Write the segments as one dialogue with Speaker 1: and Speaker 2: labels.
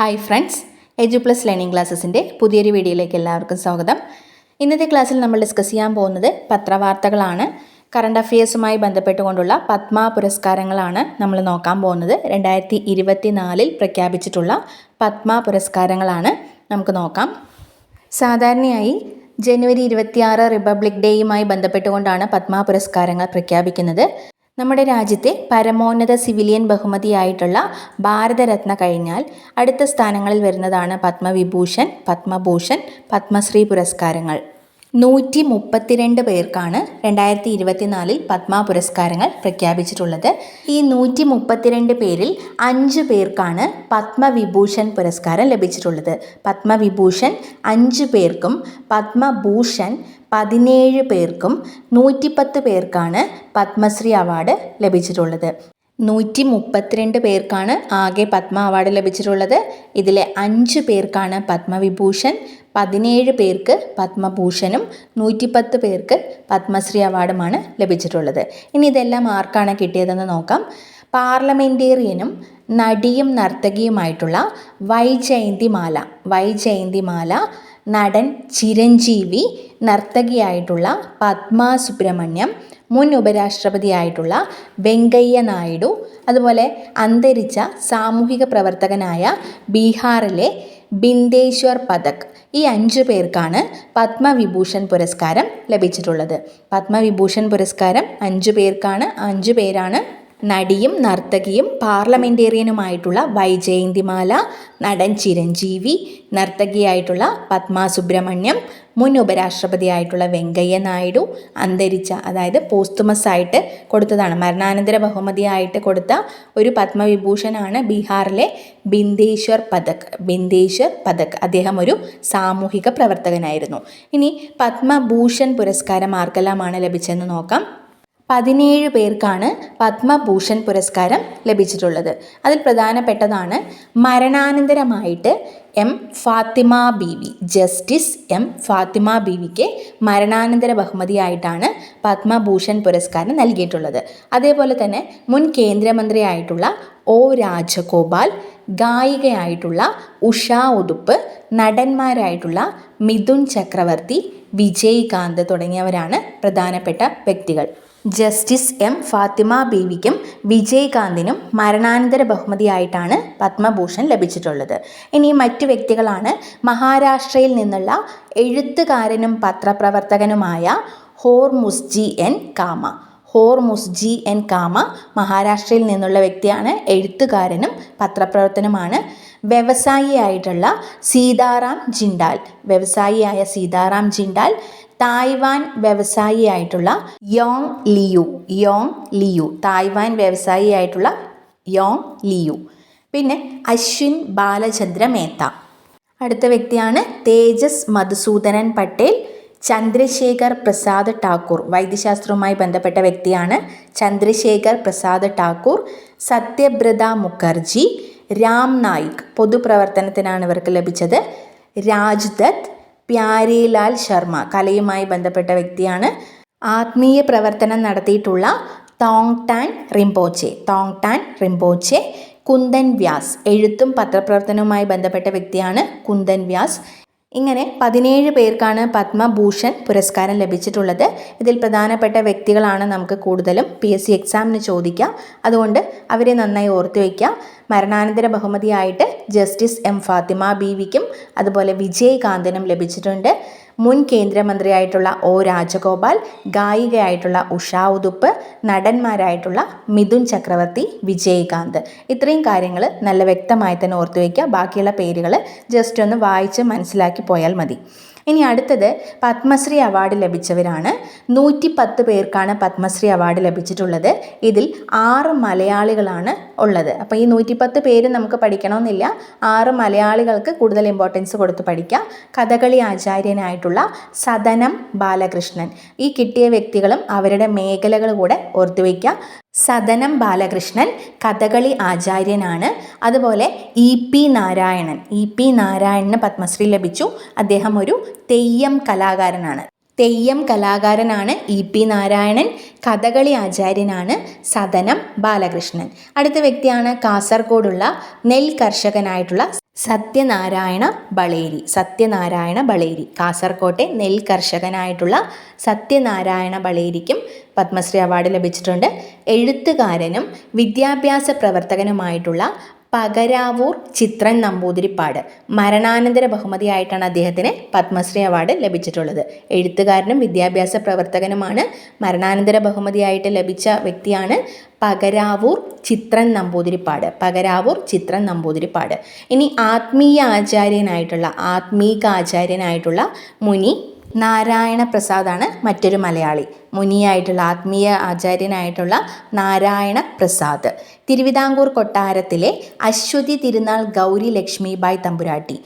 Speaker 1: Hi friends edu plus learning ക്ലാസ്സസിന്റെ പുതിയൊരു വീഡിയോയിലേക്ക് എല്ലാവർക്കും സ്വാഗതം. ഇന്നത്തെ ക്ലാസ്സിൽ നമ്മൾ ഡിസ്കസ് ചെയ്യാൻ പോകുന്നത് പത്രവാർത്തകളാണ്. കറണ്ട് അഫയേഴ്സുമായി ബന്ധപ്പെട്ടുകൊണ്ടുള്ള പത്മ പുരസ്കാരങ്ങളാണ് നമ്മൾ നോക്കാൻ പോകുന്നത്. രണ്ടായിരത്തി ഇരുപത്തി നാലിൽ പ്രഖ്യാപിച്ചിട്ടുള്ള പത്മ പുരസ്കാരങ്ങളാണ് നമുക്ക് നോക്കാം. സാധാരണയായി ജനുവരി ഇരുപത്തിയാറ് റിപ്പബ്ലിക് ഡേയുമായി ബന്ധപ്പെട്ടുകൊണ്ടാണ് പത്മ പുരസ്കാരങ്ങൾ പ്രഖ്യാപിക്കുന്നത്. നമ്മുടെ രാജ്യത്തെ പരമോന്നത സിവിലിയൻ ബഹുമതിയായിട്ടുള്ള ഭാരതരത്ന കഴിഞ്ഞാൽ അടുത്ത സ്ഥാനങ്ങളിൽ വരുന്നതാണ് പത്മവിഭൂഷൺ പത്മഭൂഷൺ പത്മശ്രീ പുരസ്കാരങ്ങൾ. നൂറ്റി മുപ്പത്തിരണ്ട് പേർക്കാണ് രണ്ടായിരത്തി ഇരുപത്തിനാലിൽ പത്മ പുരസ്കാരങ്ങൾ പ്രഖ്യാപിച്ചിട്ടുള്ളത്. ഈ നൂറ്റി മുപ്പത്തിരണ്ട് പേരിൽ അഞ്ച് പേർക്കാണ് പത്മവിഭൂഷൺ പുരസ്കാരം ലഭിച്ചിട്ടുള്ളത്. പത്മവിഭൂഷൺ അഞ്ച് പേർക്കും പത്മഭൂഷൺ പതിനേഴ് പേർക്കും നൂറ്റിപ്പത്ത് പേർക്കാണ് പത്മശ്രീ അവാർഡ് ലഭിച്ചിട്ടുള്ളത്. നൂറ്റി മുപ്പത്തിരണ്ട് പേർക്കാണ് ആകെ പത്മ അവാർഡ് ലഭിച്ചിട്ടുള്ളത്. ഇതിലെ അഞ്ച് പേർക്കാണ് പത്മവിഭൂഷൺ പതിനേഴ് പേർക്ക് പത്മഭൂഷണും നൂറ്റിപ്പത്ത് പേർക്ക് പത്മശ്രീ അവാർഡുമാണ് ലഭിച്ചിട്ടുള്ളത്. ഇനി ഇതെല്ലാം ആർക്കാണ് കിട്ടിയതെന്ന് നോക്കാം. പാർലമെന്റേറിയനും നടിയും നർത്തകിയുമായിട്ടുള്ള വൈജയന്തിമാല വൈജയന്തിമാല നടൻ ചിരഞ്ജീവി നർത്തകിയായിട്ടുള്ള പത്മ സുബ്രഹ്മണ്യം മുൻ ഉപരാഷ്ട്രപതിയായിട്ടുള്ള വെങ്കയ്യ നായിഡു അതുപോലെ അന്തരിച്ച സാമൂഹിക പ്രവർത്തകനായ ബീഹാറിലെ ബിന്ദേശ്വർ പതക് ഈ അഞ്ച് പേർക്കാണ് പത്മവിഭൂഷൺ പുരസ്കാരം ലഭിച്ചിട്ടുള്ളത്. പത്മവിഭൂഷൺ പുരസ്കാരം അഞ്ച് പേർക്കാണ് അഞ്ച് പേരാണ് നടിയും നർത്തകിയും പാർലമെന്റേറിയനുമായിട്ടുള്ള വൈജയന്തിമാല നടൻ ചിരഞ്ജീവി നർത്തകിയായിട്ടുള്ള പത്മ സുബ്രഹ്മണ്യം മുൻ ഉപരാഷ്ട്രപതിയായിട്ടുള്ള വെങ്കയ്യ നായിഡു അന്തരിച്ച അതായത് പോസ്തുമസ് ആയിട്ട് കൊടുത്തതാണ്. മരണാനന്തര ബഹുമതിയായിട്ട് കൊടുത്ത ഒരു പത്മവിഭൂഷണാണ് ബീഹാറിലെ ബിന്ദേശ്വർ പതക് ബിന്ദേശ്വർ പതക് അദ്ദേഹം ഒരു സാമൂഹിക പ്രവർത്തകനായിരുന്നു. ഇനി പത്മഭൂഷൺ പുരസ്കാരം ആർക്കെല്ലാമാണ് ലഭിച്ചതെന്ന് നോക്കാം. പതിനേഴ് പേർക്കാണ് പത്മഭൂഷൺ പുരസ്കാരം ലഭിച്ചിട്ടുള്ളത്. അതിൽ പ്രധാനപ്പെട്ടതാണ് മരണാനന്തരമായിട്ട് M Fathima B V justice M Fathima B വിക്ക് മരണാനന്തര ബഹുമതിയായിട്ടാണ് പത്മഭൂഷൺ പുരസ്കാരം നൽകിയിട്ടുള്ളത്. അതേപോലെ തന്നെ മുൻ കേന്ദ്രമന്ത്രിയായിട്ടുള്ള ഒ രാജഗോപാൽ ഗായികയായിട്ടുള്ള ഉഷ ഉതുപ്പ് നടന്മാരായിട്ടുള്ള മിഥുൻ ചക്രവർത്തി വിജയ്കാന്ത് തുടങ്ങിയവരാണ് പ്രധാനപ്പെട്ട വ്യക്തികൾ. ജസ്റ്റിസ് എം ഫാത്തിമ ബീവിക്കും വിജയകാന്തിനും മരണാനന്തര ബഹുമതിയായിട്ടാണ് പത്മഭൂഷൺ ലഭിച്ചിട്ടുള്ളത്. ഇനി മറ്റു വ്യക്തികളാണ്. മഹാരാഷ്ട്രയിൽ നിന്നുള്ള എഴുത്തുകാരനും പത്രപ്രവർത്തകനുമായ ഹോർമുസ്ജി എൻ കാമ. ഹോർമുസ്ജി എൻ കാമ മഹാരാഷ്ട്രയിൽ നിന്നുള്ള വ്യക്തിയാണ്. എഴുത്തുകാരനും പത്രപ്രവർത്തനമാണ്. വ്യവസായിയായിട്ടുള്ള സീതാറാം ജിണ്ടാൽ. വ്യവസായിയായ Sitaram Jindal Taiwan വ്യവസായിയായിട്ടുള്ള Yong Liu Yong Liu Taiwan വ്യവസായിയായിട്ടുള്ള Yong Liu. പിന്നെ അശ്വിൻ ബാലചന്ദ്ര മേത്ത. അടുത്ത വ്യക്തിയാണ് തേജസ് മധുസൂദനൻ പട്ടേൽ. ചന്ദ്രശേഖർ പ്രസാദ് ടാക്കൂർ വൈദ്യശാസ്ത്രവുമായി ബന്ധപ്പെട്ട വ്യക്തിയാണ് ചന്ദ്രശേഖർ പ്രസാദ് ടാക്കൂർ സത്യബ്രത മുഖർജി രാം നായിക്. പൊതുപ്രവർത്തനത്തിനാണ് ഇവർക്ക് ലഭിച്ചത് രാജ്ദത്ത് പ്യാരിലാൽ ശർമ്മ കലയുമായി ബന്ധപ്പെട്ട വ്യക്തിയാണ്. ആത്മീയ പ്രവർത്തനം നടത്തിയിട്ടുള്ള തോങ് ടാൻ റിംപോച്ചെ തോങ് ടാൻ റിംപോച്ചെ കുന്ദൻ വ്യാസ് എഴുത്തും പത്രപ്രവർത്തനവുമായി ബന്ധപ്പെട്ട വ്യക്തിയാണ് കുന്ദൻ വ്യാസ്. ഇങ്ങനെ പതിനേഴ് പേർക്കാണ് പത്മഭൂഷൺ പുരസ്കാരം ലഭിച്ചിട്ടുള്ളത്. ഇതിൽ പ്രധാനപ്പെട്ട വ്യക്തികളാണ് നമുക്ക് കൂടുതലും. പി എസ് സി എക്സാമിന് ചോദിക്കുക അതുകൊണ്ട് അവരെ നന്നായി ഓർത്തു വയ്ക്കുക മരണാനന്തര ബഹുമതിയായിട്ട് ജസ്റ്റിസ് എം ഫാത്തിമ ബീവിക്കും അതുപോലെ വിജയകാന്തനും ലഭിച്ചിട്ടുണ്ട്. മുൻ കേന്ദ്രമന്ത്രിയായിട്ടുള്ള ഒ. രാജഗോപാൽ ഗായികയായിട്ടുള്ള ഉഷ ഉതുപ്പ് നടന്മാരായിട്ടുള്ള മിഥുൻ ചക്രവർത്തി വിജയകാന്ത്. ഇത്രയും കാര്യങ്ങൾ നല്ല വ്യക്തമായി തന്നെ ഓർത്തു വയ്ക്കുക. ബാക്കിയുള്ള പേരുകൾ ജസ്റ്റ് ഒന്ന് വായിച്ച് മനസ്സിലാക്കി പോയാൽ മതി. ഇനി അടുത്തത് പത്മശ്രീ അവാർഡ് ലഭിച്ചവരാണ്. നൂറ്റി പത്ത് പേർക്കാണ് പത്മശ്രീ അവാർഡ് ലഭിച്ചിട്ടുള്ളത്. ഇതിൽ ആറ് മലയാളികളാണ് ഉള്ളത്. അപ്പോൾ ഈ നൂറ്റിപ്പത്ത് പേര് നമുക്ക് പഠിക്കണമെന്നില്ല. ആറ് മലയാളികൾക്ക് കൂടുതൽ ഇമ്പോർട്ടൻസ് കൊടുത്ത് പഠിക്കാം. കഥകളി ആചാര്യനായിട്ടുള്ള സദനം ബാലകൃഷ്ണൻ. ഈ കിട്ടിയ വ്യക്തികളും അവരുടെ മേഖലകൾ കൂടെ ഓർത്തു വയ്ക്കുക സദനം ബാലകൃഷ്ണൻ കഥകളി ആചാര്യനാണ്. അതുപോലെ E P Narayanan. E P നാരായണന് പത്മശ്രീ ലഭിച്ചു. അദ്ദേഹം ഒരു തെയ്യം കലാകാരനാണ്. തെയ്യം കലാകാരനാണ് ഇ പി നാരായണൻ. കഥകളി ആചാര്യനാണ് സദനം ബാലകൃഷ്ണൻ. അടുത്ത വ്യക്തിയാണ് കാസർഗോഡുള്ള നെൽ കർഷകനായിട്ടുള്ള സത്യനാരായണ ബളേരി സത്യനാരായണ ബളേരി. കാസർകോട്ടെ നെൽ കർഷകനായിട്ടുള്ള സത്യനാരായണ ബളേരിക്കും പത്മശ്രീ അവാർഡ് ലഭിച്ചിട്ടുണ്ട്. എഴുത്തുകാരനും വിദ്യാഭ്യാസ പ്രവർത്തകനുമായിട്ടുള്ള പകരാവൂർ ചിത്രൻ നമ്പൂതിരിപ്പാട്. മരണാനന്തര ബഹുമതിയായിട്ടാണ് അദ്ദേഹത്തിന് പത്മശ്രീ അവാർഡ് ലഭിച്ചിട്ടുള്ളത്. എഴുത്തുകാരനും വിദ്യാഭ്യാസ പ്രവർത്തകനുമാണ് മരണാനന്തര ബഹുമതിയായിട്ട് ലഭിച്ച വ്യക്തിയാണ് പകരാവൂർ ചിത്രൻ നമ്പൂതിരിപ്പാട്. പകരാവൂർ ചിത്രൻ നമ്പൂതിരിപ്പാട്. ഇനി ആത്മീയ ആചാര്യനായിട്ടുള്ള ആത്മീക ആചാര്യനായിട്ടുള്ള മുനി നാരായണ പ്രസാദാണ് മറ്റൊരു മലയാളി. മുനിയായിട്ടുള്ള ആത്മീയ ആചാര്യനായിട്ടുള്ള നാരായണ പ്രസാദ് തിരുവിതാംകൂർ കൊട്ടാരത്തിലെ അശ്വതി തിരുനാൾ ഗൗരി ലക്ഷ്മിബായ് തമ്പുരാട്ടി.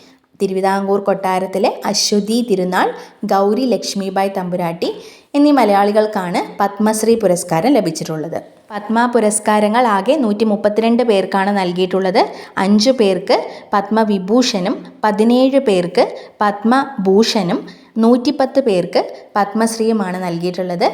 Speaker 1: തിരുവിതാംകൂർ കൊട്ടാരത്തിലെ അശ്വതി തിരുനാൾ ഗൗരി ലക്ഷ്മിബായ് തമ്പുരാട്ടി എന്നീ മലയാളികൾക്കാണ് പത്മശ്രീ പുരസ്കാരം ലഭിച്ചിട്ടുള്ളത്. പത്മ പുരസ്കാരങ്ങൾ ആകെ നൂറ്റി മുപ്പത്തിരണ്ട് പേർക്കാണ് നൽകിയിട്ടുള്ളത്. അഞ്ചു പേർക്ക് പത്മവിഭൂഷണും പതിനേഴ് പേർക്ക് പത്മഭൂഷണും നൂറ്റിപ്പത്ത് പേർക്ക് പത്മശ്രീയുമാണ് നൽകിയിട്ടുള്ളത്.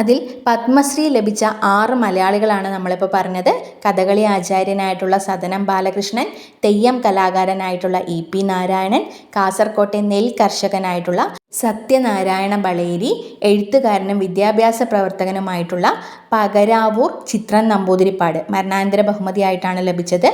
Speaker 1: അതിൽ പത്മശ്രീ ലഭിച്ച ആറ് മലയാളികളാണ് നമ്മളിപ്പോൾ പറഞ്ഞത്. കഥകളി ആചാര്യനായിട്ടുള്ള സദനം ബാലകൃഷ്ണൻ തെയ്യം കലാകാരനായിട്ടുള്ള ഇ പി നാരായണൻ കാസർകോട്ടെ നെൽ കർഷകനായിട്ടുള്ള സത്യനാരായണ ബളേരി എഴുത്തുകാരനും വിദ്യാഭ്യാസ പ്രവർത്തകനുമായിട്ടുള്ള പകരാവൂർ ചിത്രൻ നമ്പൂതിരിപ്പാട് മരണാനന്തര ബഹുമതിയായിട്ടാണ് ലഭിച്ചത്.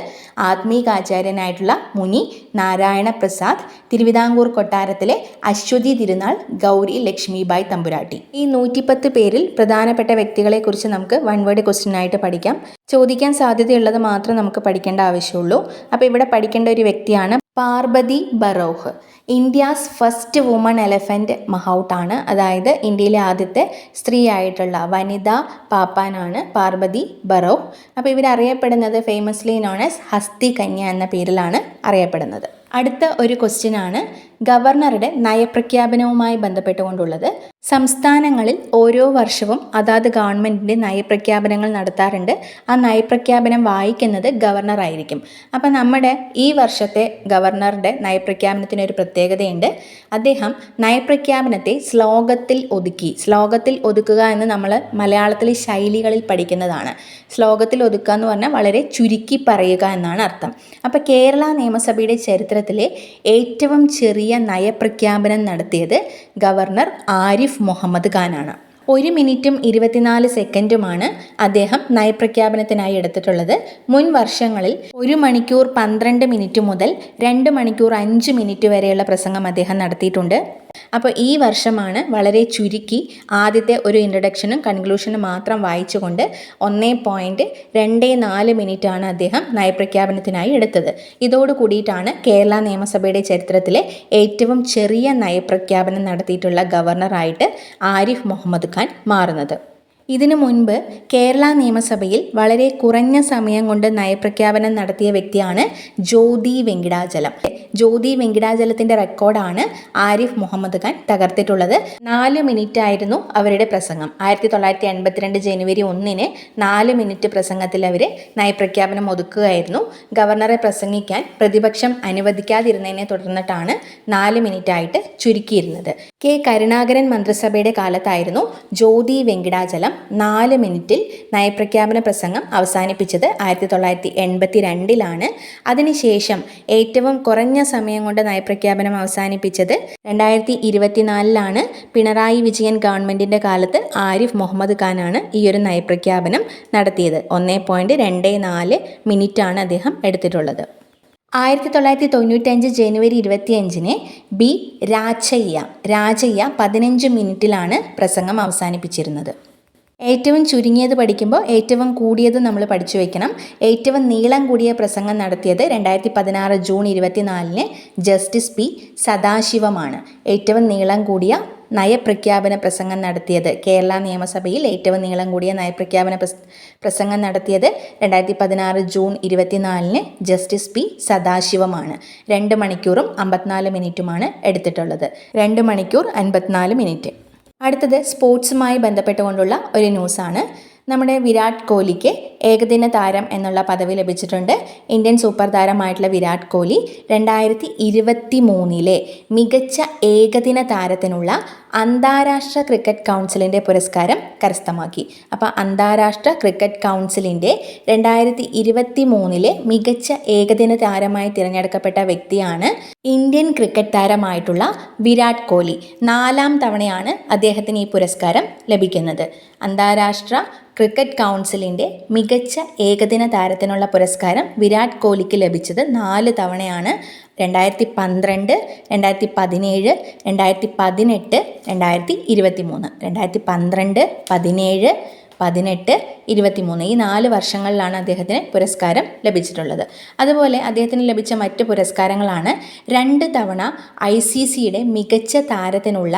Speaker 1: ആത്മീകാചാര്യനായിട്ടുള്ള മുനി നാരായണ പ്രസാദ് തിരുവിതാംകൂർ കൊട്ടാരത്തിലെ അശ്വതി തിരുനാൾ ഗൗരി ലക്ഷ്മിബായ് തമ്പുരാട്ടി. ഈ നൂറ്റിപ്പത്ത് പേരിൽ പ്രധാനപ്പെട്ട വ്യക്തികളെക്കുറിച്ച് നമുക്ക് വൺ വേർഡ് ക്വസ്റ്റ്യനായിട്ട് പഠിക്കാം. ചോദിക്കാൻ സാധ്യതയുള്ളത് മാത്രം നമുക്ക് പഠിക്കേണ്ട ആവശ്യമുള്ളൂ. അപ്പോൾ ഇവിടെ പഠിക്കേണ്ട ഒരു വ്യക്തിയാണ് Parbati Barua India's first woman elephant മഹൗട്ടാണ്. അതായത് ഇന്ത്യയിലെ ആദ്യത്തെ സ്ത്രീ ആയിട്ടുള്ള വനിതാ പാപ്പാനാണ് പാർബതി ബറോഹ്. അപ്പോൾ ഇവരറിയപ്പെടുന്നത് famously known as Hasti Kanya എന്ന പേരിലാണ് അറിയപ്പെടുന്നത്. അടുത്ത ഒരു ക്വസ്റ്റ്യനാണ് ഗവർണറുടെ നയപ്രഖ്യാപനവുമായി ബന്ധപ്പെട്ടുകൊണ്ടുള്ളത്. സംസ്ഥാനങ്ങളിൽ ഓരോ വർഷവും അതാത് ഗവൺമെന്റിന്റെ നയപ്രഖ്യാപനങ്ങൾ നടത്താറുണ്ട്. ആ നയപ്രഖ്യാപനം വായിക്കുന്നത് ഗവർണർ ആയിരിക്കും അപ്പം നമ്മുടെ ഈ വർഷത്തെ ഗവർണറുടെ നയപ്രഖ്യാപനത്തിന് ഒരു പ്രത്യേകതയുണ്ട്. അദ്ദേഹം നയപ്രഖ്യാപനത്തെ ശ്ലോകത്തിൽ ഒതുക്കി. ശ്ലോകത്തിൽ ഒതുക്കുക എന്ന് നമ്മൾ മലയാളത്തിലെ ശൈലികളിൽ പഠിക്കുന്നതാണ്. ശ്ലോകത്തിൽ ഒതുക്കുക എന്ന് പറഞ്ഞാൽ വളരെ ചുരുക്കി പറയുക എന്നാണ് അർത്ഥം. അപ്പോൾ കേരള നിയമസഭയുടെ ചരിത്രത്തിലെ ഏറ്റവും ചെറിയ നയപ്രഖ്യാപനം നടത്തിയത് ഗവർണർ മുഹമ്മദ് ഖാനാണ്. ഒരു മിനിറ്റും ഇരുപത്തിനാല് സെക്കൻഡുമാണ് അദ്ദേഹം നയപ്രഖ്യാപനത്തിനായി എടുത്തിട്ടുള്ളത്. മുൻ വർഷങ്ങളിൽ ഒരു മണിക്കൂർ പന്ത്രണ്ട് മിനിറ്റ് മുതൽ രണ്ട് മണിക്കൂർ അഞ്ച് മിനിറ്റ് വരെയുള്ള പ്രസംഗം അദ്ദേഹം നടത്തിയിട്ടുണ്ട്. അപ്പോൾ ഈ വർഷമാണ് വളരെ ചുരുക്കി ആദ്യത്തെ ഒരു ഇൻട്രഡക്ഷനും കൺക്ലൂഷനും മാത്രം വായിച്ചുകൊണ്ട് ഒന്നേ പോയിന്റ് രണ്ട് നാല് മിനിറ്റാണ് അദ്ദേഹം നയപ്രഖ്യാപനത്തിനായി എടുത്തത്. ഇതോട് കൂടിയിട്ടാണ് കേരള നിയമസഭയുടെ ചരിത്രത്തിലെ ഏറ്റവും ചെറിയ നയപ്രഖ്യാപനം നടത്തിയിട്ടുള്ള ഗവർണറായിട്ട് ആരിഫ് മുഹമ്മദ് ഖാൻ മാറുന്നത്. ഇതിനു മുൻപ് കേരള നിയമസഭയിൽ വളരെ കുറഞ്ഞ സമയം കൊണ്ട് നയപ്രഖ്യാപനം നടത്തിയ വ്യക്തിയാണ് ജ്യോതി വെങ്കിടാചലം. ജ്യോതി വെങ്കിടാചലത്തിന്റെ റെക്കോർഡാണ് ആരിഫ് മുഹമ്മദ് ഖാൻ തകർത്തിട്ടുള്ളത്. നാല് മിനിറ്റ് ആയിരുന്നു അവരുടെ പ്രസംഗം. ആയിരത്തി തൊള്ളായിരത്തി എൺപത്തിരണ്ട് ജനുവരി ഒന്നിന് നാല് മിനിറ്റ് പ്രസംഗത്തിൽ അവർ നയപ്രഖ്യാപനം ഒതുക്കുകയായിരുന്നു. ഗവർണറെ പ്രസംഗിക്കാൻ പ്രതിപക്ഷം അനുവദിക്കാതിരുന്നതിനെ തുടർന്നിട്ടാണ് നാല് മിനിറ്റായിട്ട് ചുരുക്കിയിരുന്നത്. കെ കരുണാകരൻ മന്ത്രിസഭയുടെ കാലത്തായിരുന്നു ജ്യോതി വെങ്കിടാചലം നാല് മിനിറ്റിൽ നയപ്രഖ്യാപന പ്രസംഗം അവസാനിപ്പിച്ചത് ആയിരത്തി തൊള്ളായിരത്തി എൺപത്തി രണ്ടിലാണ് അതിനുശേഷം ഏറ്റവും കുറഞ്ഞ സമയം കൊണ്ട് നയപ്രഖ്യാപനം അവസാനിപ്പിച്ചത് രണ്ടായിരത്തി ഇരുപത്തിനാലിലാണ് പിണറായി വിജയൻ ഗവൺമെന്റിന്റെ കാലത്ത് ആരിഫ് മുഹമ്മദ് ഖാനാണ് ഈ ഒരു നയപ്രഖ്യാപനം നടത്തിയത്. ഒന്നേ പോയിന്റ് രണ്ട് നാല് മിനിറ്റാണ് അദ്ദേഹം എടുത്തിട്ടുള്ളത്. ആയിരത്തി തൊള്ളായിരത്തി തൊണ്ണൂറ്റഞ്ച് ജനുവരി ഇരുപത്തിയഞ്ചിന് ബി രാജയ്യ രാജയ്യ പതിനഞ്ച് മിനിറ്റിലാണ് പ്രസംഗം അവസാനിപ്പിച്ചിരുന്നത്. ഏറ്റവും ചുരുങ്ങിയത് പഠിക്കുമ്പോൾ ഏറ്റവും കൂടിയത് നമ്മൾ പഠിച്ചു വയ്ക്കണം ഏറ്റവും നീളം കൂടിയ പ്രസംഗം നടത്തിയത് രണ്ടായിരത്തി പതിനാറ് ജൂൺ ഇരുപത്തിനാലിന് ജസ്റ്റിസ് പി സദാശിവമാണ്. ഏറ്റവും നീളം കൂടിയ നയപ്രഖ്യാപന പ്രസംഗം നടത്തിയത് കേരള നിയമസഭയിൽ ഏറ്റവും നീളം കൂടിയ നയപ്രഖ്യാപന പ്രസംഗം നടത്തിയത് രണ്ടായിരത്തി പതിനാറ് ജൂൺ ഇരുപത്തിനാലിന് ജസ്റ്റിസ് പി സദാശിവമാണ്. രണ്ട് മണിക്കൂറും അമ്പത്തിനാല് മിനിറ്റുമാണ് എടുത്തിട്ടുള്ളത്. രണ്ട് മണിക്കൂർ അൻപത്തിനാല് മിനിറ്റ്. അടുത്തത് സ്പോർട്സുമായി ബന്ധപ്പെട്ടുകൊണ്ടുള്ള ഒരു ന്യൂസാണ് നമ്മുടെ വിരാട് കോഹ്ലിക്ക് ഏകദിന താരം എന്നുള്ള പദവി ലഭിച്ചിട്ടുണ്ട്. ഇന്ത്യൻ സൂപ്പർ താരമായിട്ടുള്ള വിരാട് കോഹ്ലി രണ്ടായിരത്തി ഇരുപത്തി മൂന്നിലെ മികച്ച ഏകദിന താരത്തിനുള്ള അന്താരാഷ്ട്ര ക്രിക്കറ്റ് കൗൺസിലിന്റെ പുരസ്കാരം കരസ്ഥമാക്കി. അപ്പോൾ അന്താരാഷ്ട്ര ക്രിക്കറ്റ് കൗൺസിലിന്റെ രണ്ടായിരത്തി ഇരുപത്തി മൂന്നിലെ മികച്ച ഏകദിന താരമായി തിരഞ്ഞെടുക്കപ്പെട്ട വ്യക്തിയാണ് ഇന്ത്യൻ ക്രിക്കറ്റ് താരമായിട്ടുള്ള വിരാട് കോഹ്ലി. നാലാം തവണയാണ് അദ്ദേഹത്തിന് ഈ പുരസ്കാരം ലഭിക്കുന്നത്. അന്താരാഷ്ട്ര ക്രിക്കറ്റ് കൗൺസിലിന്റെ മികച്ച ഏകദിന താരത്തിനുള്ള പുരസ്കാരം വിരാട് കോഹ്ലിക്ക് ലഭിച്ചത് നാല് തവണയാണ്. രണ്ടായിരത്തി പന്ത്രണ്ട് രണ്ടായിരത്തി പതിനേഴ് രണ്ടായിരത്തി പതിനെട്ട് രണ്ടായിരത്തി ഇരുപത്തി മൂന്ന് രണ്ടായിരത്തി പന്ത്രണ്ട് പതിനേഴ് പതിനെട്ട് ഇരുപത്തിമൂന്ന്. ഈ നാല് വർഷങ്ങളിലാണ് അദ്ദേഹത്തിന് പുരസ്കാരം ലഭിച്ചിട്ടുള്ളത്. അതുപോലെ അദ്ദേഹത്തിന് ലഭിച്ച മറ്റ് പുരസ്കാരങ്ങളാണ് രണ്ട് തവണ ഐ സി സിയുടെ മികച്ച താരത്തിനുള്ള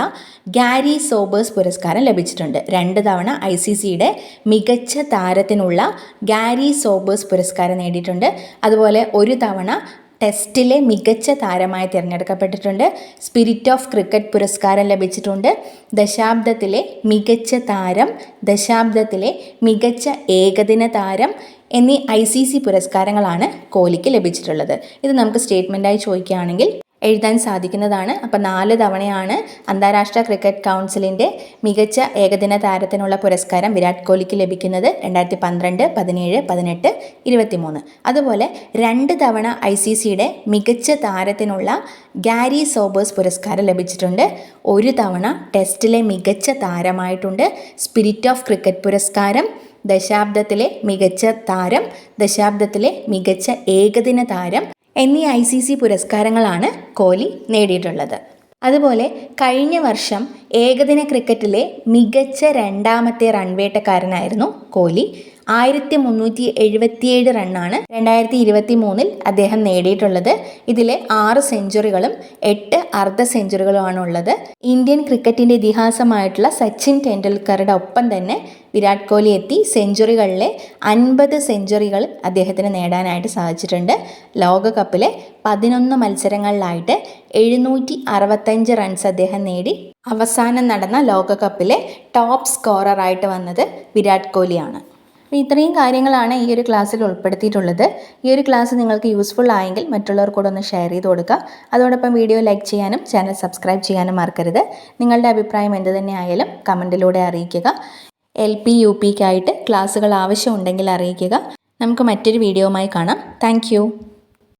Speaker 1: ഗാരി സോബേഴ്സ് പുരസ്കാരം ലഭിച്ചിട്ടുണ്ട്. രണ്ട് തവണ ഐ സി സിയുടെ മികച്ച താരത്തിനുള്ള ഗാരി സോബേഴ്സ് പുരസ്കാരം നേടിയിട്ടുണ്ട്. അതുപോലെ ഒരു തവണ ടെസ്റ്റിലെ മികച്ച താരമായി തിരഞ്ഞെടുക്കപ്പെട്ടിട്ടുണ്ട്. സ്പിരിറ്റ് ഓഫ് ക്രിക്കറ്റ് പുരസ്കാരം ലഭിച്ചിട്ടുണ്ട്. ദശാബ്ദത്തിലെ മികച്ച താരം ദശാബ്ദത്തിലെ മികച്ച ഏകദിന താരം എന്നീ ഐ സി സി പുരസ്കാരങ്ങളാണ് കോഹ്ലിക്ക് ലഭിച്ചിട്ടുള്ളത്. ഇത് നമുക്ക് സ്റ്റേറ്റ്മെന്റായി ചോദിക്കുകയാണെങ്കിൽ എഴുതാൻ സാധിക്കുന്നതാണ്. അപ്പോൾ നാല് തവണയാണ് അന്താരാഷ്ട്ര ക്രിക്കറ്റ് കൗൺസിലിന്റെ മികച്ച ഏകദിന താരത്തിനുള്ള പുരസ്കാരം വിരാട് കോഹ്ലിക്ക് ലഭിക്കുന്നത് രണ്ടായിരത്തി പന്ത്രണ്ട് പതിനേഴ് പതിനെട്ട് ഇരുപത്തിമൂന്ന്. അതുപോലെ രണ്ട് തവണ ഐ സി സിയുടെ മികച്ച താരത്തിനുള്ള ഗാരി സോബേഴ്സ് പുരസ്കാരം ലഭിച്ചിട്ടുണ്ട്. ഒരു തവണ ടെസ്റ്റിലെ മികച്ച താരമായിട്ടുണ്ട്. സ്പിരിറ്റ് ഓഫ് ക്രിക്കറ്റ് പുരസ്കാരം ദശാബ്ദത്തിലെ മികച്ച താരം ദശാബ്ദത്തിലെ മികച്ച ഏകദിന താരം എന്നീ ഐ സി സി പുരസ്കാരങ്ങളാണ് കോഹ്ലി നേടിയിട്ടുള്ളത്. അതുപോലെ കഴിഞ്ഞ വർഷം ഏകദിന ക്രിക്കറ്റിലെ മികച്ച രണ്ടാമത്തെ റൺവേട്ടക്കാരനായിരുന്നു കോഹ്ലി. ആയിരത്തി മുന്നൂറ്റി എഴുപത്തിയേഴ് റണ്ണാണ് രണ്ടായിരത്തി ഇരുപത്തി മൂന്നിൽ അദ്ദേഹം നേടിയിട്ടുള്ളത്. ഇതിലെ ആറ് സെഞ്ചുറികളും എട്ട് അർദ്ധ സെഞ്ചുറികളുമാണ് ഉള്ളത് ഇന്ത്യൻ ക്രിക്കറ്റിന്റെ ഇതിഹാസമായിട്ടുള്ള സച്ചിൻ ടെണ്ടുൽക്കറുടെ ഒപ്പം തന്നെ വിരാട് കോഹ്ലി എത്തി സെഞ്ചുറികളിലെ അൻപത് സെഞ്ചുറികൾ അദ്ദേഹത്തിന് നേടാനായിട്ട് സാധിച്ചിട്ടുണ്ട്. ലോകകപ്പിലെ പതിനൊന്ന് മത്സരങ്ങളിലായിട്ട് എഴുന്നൂറ്റി അറുപത്തഞ്ച് റൺസ് അദ്ദേഹം നേടി. അവസാനം നടന്ന ലോകകപ്പിലെ ടോപ്പ് സ്കോററായിട്ട് വന്നത് വിരാട് കോഹ്ലിയാണ്. അപ്പോൾ ഇത്രയും കാര്യങ്ങളാണ് ഈ ഒരു ക്ലാസ്സിൽ ഉൾപ്പെടുത്തിയിട്ടുള്ളത്. ഈ ഒരു ക്ലാസ് നിങ്ങൾക്ക് യൂസ്ഫുൾ ആയെങ്കിൽ മറ്റുള്ളവർ കൂടെ ഒന്ന് ഷെയർ ചെയ്ത് കൊടുക്കുക. അതോടൊപ്പം വീഡിയോ ലൈക്ക് ചെയ്യാനും ചാനൽ സബ്സ്ക്രൈബ് ചെയ്യാനും മറക്കരുത്. നിങ്ങളുടെ അഭിപ്രായം എന്ത് തന്നെ ആയാലും കമന്റിലൂടെ അറിയിക്കുക. എൽ പി യു പിക്കായിട്ട് ക്ലാസ്സുകൾ ആവശ്യമുണ്ടെങ്കിൽ അറിയിക്കുക. നമുക്ക് മറ്റൊരു വീഡിയോയുമായി കാണാം. താങ്ക്